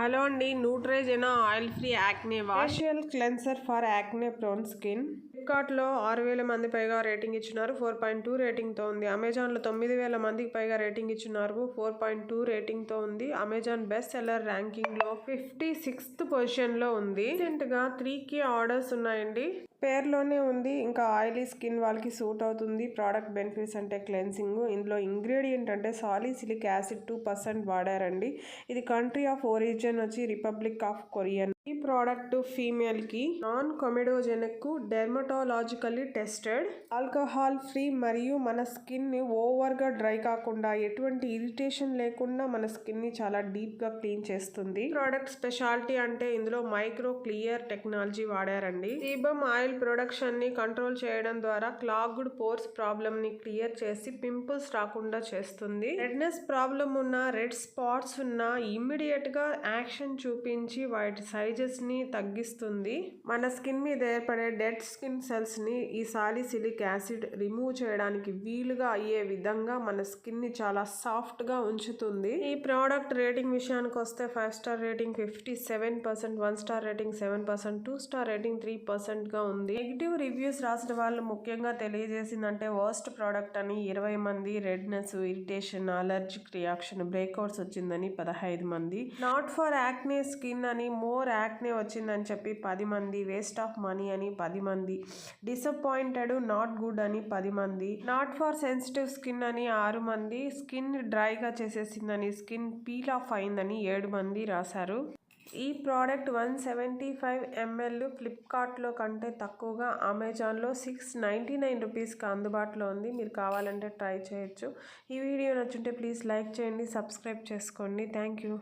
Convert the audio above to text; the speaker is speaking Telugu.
హలో అండి Neutrogena oil free acne facial cleanser for acne prone skin ఫ్లిప్కార్ట్లో ఆరు వేల మంది పైగా రేటింగ్ ఇచ్చినారు. ఫోర్ పాయింట్ టూ రేటింగ్తో ఉంది. అమెజాన్లో తొమ్మిది వేల మందికి పైగా రేటింగ్ ఇచ్చినారు. ఫోర్ పాయింట్ టూ రేటింగ్తో ఉంది. అమెజాన్ బెస్ట్ సెల్లర్ ర్యాంకింగ్లో ఫిఫ్టీ సిక్స్త్ పొజిషన్లో ఉంది. రీసెంట్గా త్రీకి ఆర్డర్స్ ఉన్నాయండి. పేర్లోనే ఉంది. ఇంకా ఆయిలీ స్కిన్ వాళ్ళకి సూట్ అవుతుంది. ప్రోడక్ట్ బెనిఫిట్స్ అంటే క్లెన్సింగ్. ఇందులో ఇంగ్రీడియంట్ అంటే సాలిసిలిక్ యాసిడ్ టూ పర్సెంట్ వాడారండి. ఇది కంట్రీ ఆఫ్ ఒరిజిన్ వచ్చి రిపబ్లిక్ ఆఫ్ కొరియన్. ఈ product ఫీమేల్కి non comedogenic dermatologically tested alcohol free మరియు మన స్కిన్ని ఓవర్గా డ్రై కాకుండా ఎటువంటి ఇరిటేషన్ లేకుండా మన స్కిన్ని చాలా డీప్గా క్లీన్ చేస్తుంది. ప్రోడక్ట్ స్పెషాలిటీ అంటే ఇందులో మైక్రో క్లియర్ టెక్నాలజీ వాడారండి. సీబమ్ ఆయిల్ ప్రొడక్షన్ని కంట్రోల్ చేయడం ద్వారా క్లాగ్డ్ పోర్స్ ప్రాబ్లమ్ని క్లియర్ చేసి పింపుల్స్ రాకుండా చేస్తుంది. రెడ్నెస్ ప్రాబ్లం ఉన్న రెడ్ స్పాట్స్ ఉన్న ఇమ్మీడియట్గా యాక్షన్ చూపించి వాటి సైజ్ రైజెస్ని తగ్గిస్తుంది. మన స్కిన్ మీద ఏర్పడే డెడ్ స్కిన్ సెల్స్ని ఈ సాలిసిలిక్ యాసిడ్ రిమూవ్ చేయడానికి వీలుగా అయ్యే విధంగా మన స్కిన్ని చాలా సాఫ్ట్గా ఉంచుతుంది. ఈ ప్రోడక్ట్ రేటింగ్ విషయానికి వస్తే five star rating fifty seven percent one star rating seven percent two star rating three పర్సెంట్గా ఉంది. నెగిటివ్ రివ్యూస్ రాసిన వాళ్ళు ముఖ్యంగా తెలియజేసిందంటే వర్స్ట్ ప్రోడక్ట్ అని ఇరవై మంది redness irritation allergic reaction breakouts వచ్చిందని పదహైదు మంది. నాట్ ఫర్ యాక్నే స్కిన్ అని మోర్ యాక్నే వచ్చిందని చెప్పి పది మంది వేస్ట్ ఆఫ్ మనీ అని పది మంది. డిసప్పాయింటెడ్ నాట్ గుడ్ అని పది మంది. నాట్ ఫర్ సెన్సిటివ్ స్కిన్ అని ఆరు మంది. స్కిన్ డ్రైగా చేసేసిందని స్కిన్ పీల్ ఆఫ్ అయిందని ఏడు మంది రాశారు. ఈ product one seventy five ML ఫ్లిప్కార్ట్లో కంటే తక్కువగా అమెజాన్లో సిక్స్ నైంటీ నైన్ రూపీస్కి అందుబాటులో ఉంది. మీరు కావాలంటే ట్రై చేయొచ్చు. ఈ వీడియో నచ్చుంటే ప్లీజ్ లైక్ చేయండి సబ్స్క్రైబ్ చేసుకోండి. Thank you